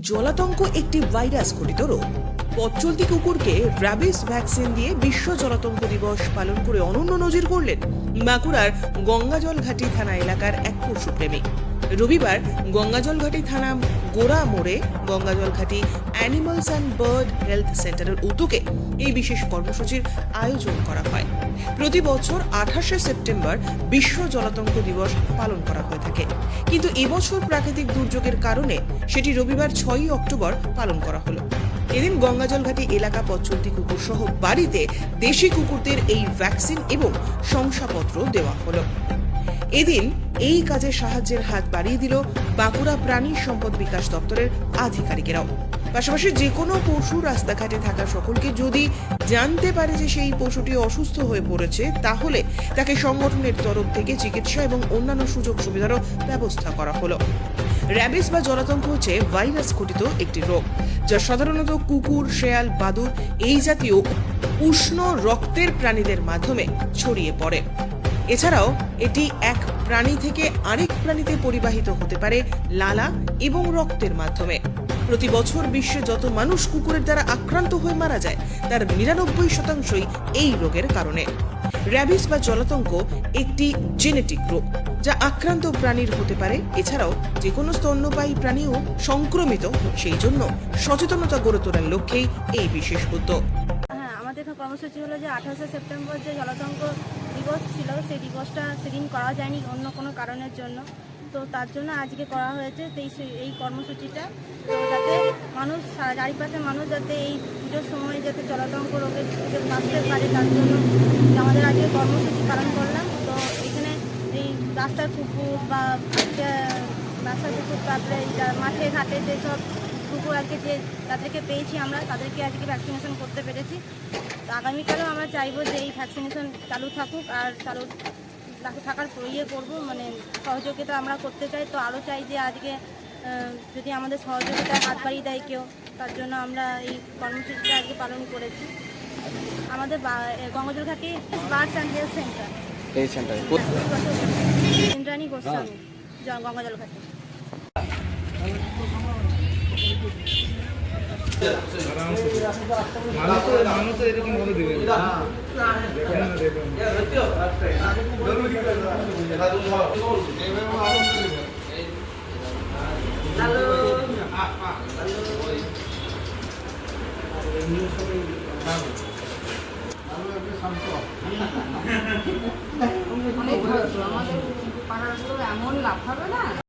জলাতঙ্ক একটি ভাইরাস ঘটিত রোগ। পথচলতি কুকুরকে র্যাবিস ভ্যাকসিন দিয়ে বিশ্ব জলাতঙ্ক দিবস পালন করে অনন্য নজির করলেন বাঁকুড়ার গঙ্গাজল ঘাটি থানা এলাকার এক পশুপ্রেমী। রবিবার গঙ্গাজল ঘাটি থানা গোড়া মোড়ে গঙ্গাজল ঘাটি অ্যানিমালস অ্যান্ড বার্ড হেলথ সেন্টারের উদ্যোগে এই বিশেষ কর্মসূচির আয়োজন করা হয়। প্রতি বছর আঠাশে সেপ্টেম্বর বিশ্ব জলাতঙ্ক দিবস পালন করা হয়ে থাকে। কিন্তু এবছর প্রাকৃতিক দুর্যোগের কারণে সেটি রবিবার ছয়ই অক্টোবর পালন করা হলো। এদিন গঙ্গাজলঘাটি এলাকা পথচলতি কুকুর সহ বাড়িতে দেশি কুকুরদের এই ভ্যাকসিন এবং শংসাপত্র দেওয়া হলো। এদিন এই কাজে সাহায্যের হাত বাড়িয়ে দিল বাঁকুড়া প্রাণী সম্পদ বিকাশ দপ্তরের আধিকারিকেরাও। পাশাপাশি যে কোনো পশু রাস্তাঘাটে থাকা সকলকে যদি জানতে পারে যে সেই পশুটি অসুস্থ হয়ে পড়েছে, তাহলে তাকে সংগঠনের তরফ থেকে চিকিৎসা এবং অন্যান্য সুযোগ সুবিধারও ব্যবস্থা করা হলো। র্যাবিস বা জলাতঙ্ক হচ্ছে ভাইরাস ঘটিত একটি রোগ, যা সাধারণত কুকুর, শেয়াল, বাদুর এই জাতীয় উষ্ণ রক্তের প্রাণীদের মাধ্যমে ছড়িয়ে পড়ে। এছাড়াও এটি এক প্রাণী থেকে আরেক প্রাণীতে পরিবাহিত হতে পারে লালা এবং রক্তের মাধ্যমে। প্রতি বছর বিশ্বে যত মানুষ কুকুরের দ্বারা আক্রান্ত হয়ে মারা যায়, তার নিরানব্বই শতাংশই এই রোগের কারণে। র্যাবিস বা জলাতঙ্ক একটি জেনেটিক রোগ, যা আক্রান্ত প্রাণীর হতে পারে। এছাড়াও যে কোনো স্তন্যপায়ী প্রাণীও সংক্রমিত সেই জন্য সচেতনতা গড়ে তোলার লক্ষ্যেই এই বিশেষ উদ্যোগ। হ্যাঁ আমাদের কর্মসূচি হলো যে আঠাশে সেপ্টেম্বর যে জলাতঙ্ক দিবস ছিল, সেই দিবসটা সেদিন করা যায়নি অন্য কোনো কারণের জন্য। তো তার জন্য আজকে করা হয়েছে এই এই কর্মসূচিটা। যাতে মানুষ চারিপাশের মানুষ যাতে এই পুজোর সময় যাতে জলাতঙ্ক রোগে বাঁচতে পারে, তার জন্য আমাদের আজকে কর্মসূচি পালন করলাম। তো এখানে এই রাস্তার কুকুর বা রাস্তার কুকুর তারপরে মাঠে ঘাটে যেসব আজকে যে তাদেরকে পেয়েছি আমরা তাদেরকে আজকে ভ্যাকসিনেশন করতে পেরেছি। তো আগামীকালেও আমরা চাইব যে এই ভ্যাকসিনেশন চালু থাকুক আর চালু থাকার ইয়ে করব মানে সহযোগিতা আমরা করতে চাই। তো আরও চাই যে আজকে যদি আমাদের সহযোগিতায় হাত বাড়িয়ে দেয় কেউ তার জন্য আমরা এই কর্মসূচিটা আজকে পালন করেছি। আমাদের গঙ্গাজল ঘাটি বার্ডস অ্যান্ড হেলথ সেন্টার। এই সেন্টারে। ইন্দ্রাণী গোস্বামী গঙ্গাজল ঘাটি মানুষ তো মানুষ তো এরকম ভাবে দিবে দেখেন না দেখুন অনেক ভালো আমাদের পাড়ার এমন লাভ হবে না।